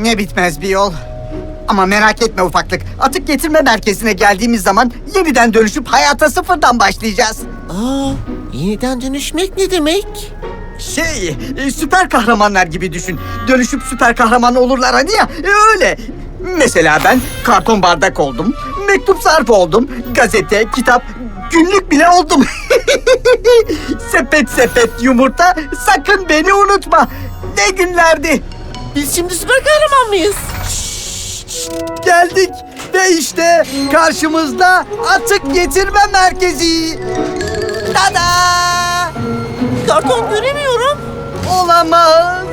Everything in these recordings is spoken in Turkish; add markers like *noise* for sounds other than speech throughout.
Ne bitmez bir yol. Ama merak etme ufaklık. Atık getirme merkezine geldiğimiz zaman yeniden dönüşüp hayata sıfırdan başlayacağız. Aa, yeniden dönüşmek ne demek? Şey, e, süper kahramanlar gibi düşün. Dönüşüp süper kahraman olurlar hani ya, e, öyle. Mesela ben karton bardak oldum, mektup zarf oldum, gazete, kitap, günlük bile oldum. *laughs* sepet sepet yumurta, sakın beni unutma. Ne günlerdi. Biz şimdi süper kahraman mıyız? Geldik ve işte karşımızda atık getirme merkezi. Tada! Karton göremiyorum. Olamaz.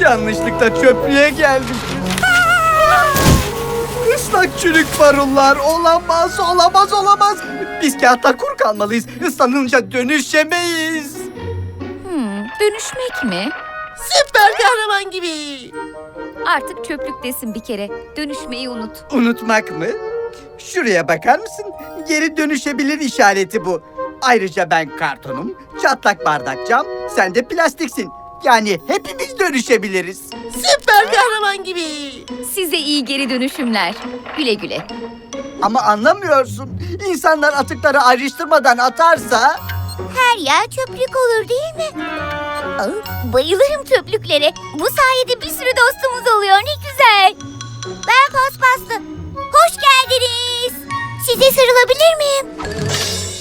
Yanlışlıkla çöplüğe geldik. Islak çürük marullar. Olamaz, olamaz, olamaz. Biz kağıtta kur kalmalıyız. Islanınca dönüşemeyiz. Hmm, dönüşmek mi? Kahraman gibi. Artık çöplüktesin bir kere. Dönüşmeyi unut. Unutmak mı? Şuraya bakar mısın? Geri dönüşebilir işareti bu. Ayrıca ben kartonum, çatlak bardak cam, sen de plastiksin. Yani hepimiz dönüşebiliriz. Süper kahraman gibi. Size iyi geri dönüşümler. Güle güle. Ama anlamıyorsun. İnsanlar atıkları ayrıştırmadan atarsa... Her yer çöplük olur değil mi? Aa, bayılırım çöplüklere. Bu sayede bir sürü dostumuz oluyor ne güzel. Ben paspaslı. Hoş geldiniz. Size sarılabilir miyim?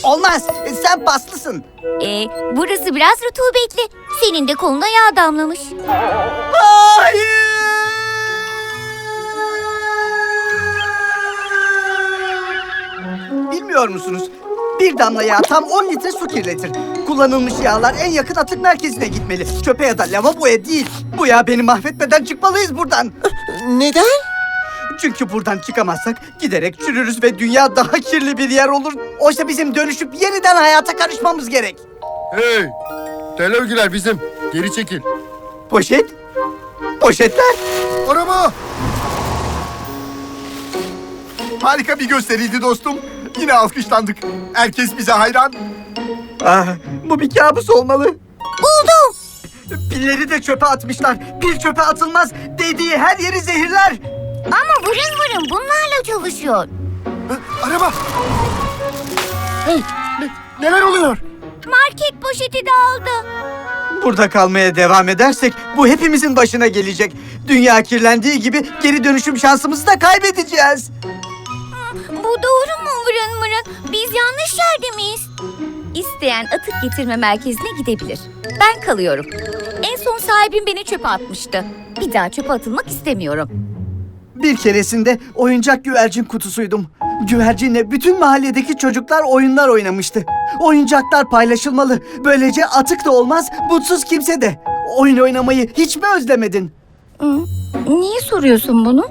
Olmaz, sen paslısın. Ee, burası biraz rutubetli. Senin de koluna yağ damlamış. Hayır! Bilmiyor musunuz? Bir damla yağ tam 10 litre su kirletir. Kullanılmış yağlar en yakın atık merkezine gitmeli. Çöpe ya da lavaboya değil. Bu yağ beni mahvetmeden çıkmalıyız buradan. Neden? Çünkü buradan çıkamazsak giderek çürürüz ve dünya daha kirli bir yer olur. Oysa bizim dönüşüp yeniden hayata karışmamız gerek. Hey! Tel örgüler bizim. Geri çekil. Poşet? Poşetler? Araba! Harika bir gösteriydi dostum. Yine alkışlandık. Herkes bize hayran. Ah, bu bir kabus olmalı. Buldum. Pilleri de çöpe atmışlar. Pil çöpe atılmaz. Dediği her yeri zehirler. Ama vırın vırın bunlarla çalışıyor. Araba! Hey! ne- neler oluyor? Market poşeti dağıldı. Burada kalmaya devam edersek bu hepimizin başına gelecek. Dünya kirlendiği gibi geri dönüşüm şansımızı da kaybedeceğiz. Bu doğru mu vırın vırın? Biz yanlış yerde miyiz? İsteyen atık getirme merkezine gidebilir. Ben kalıyorum. En son sahibim beni çöpe atmıştı. Bir daha çöpe atılmak istemiyorum. Bir keresinde oyuncak güvercin kutusuydum. Güvercinle bütün mahalledeki çocuklar oyunlar oynamıştı. Oyuncaklar paylaşılmalı. Böylece atık da olmaz, mutsuz kimse de. Oyun oynamayı hiç mi özlemedin? Niye soruyorsun bunu?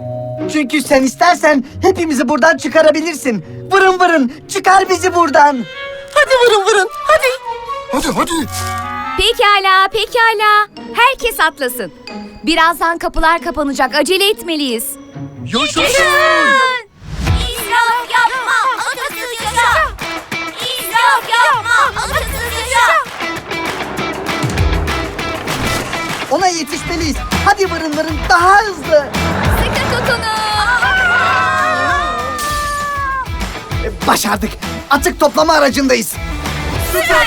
Çünkü sen istersen hepimizi buradan çıkarabilirsin. Vırın vırın çıkar bizi buradan. Hadi vurun vurun. Hadi. Hadi hadi! Pekala, pekala. Herkes atlasın. Birazdan kapılar kapanacak. Acele etmeliyiz. Yaşasın! İsraf yapma atasız yaşa. İsraf yapma atasız yaşa. Ona yetişmeliyiz. Hadi vırın vırın daha hızlı. Başardık. Atık toplama aracındayız. Süper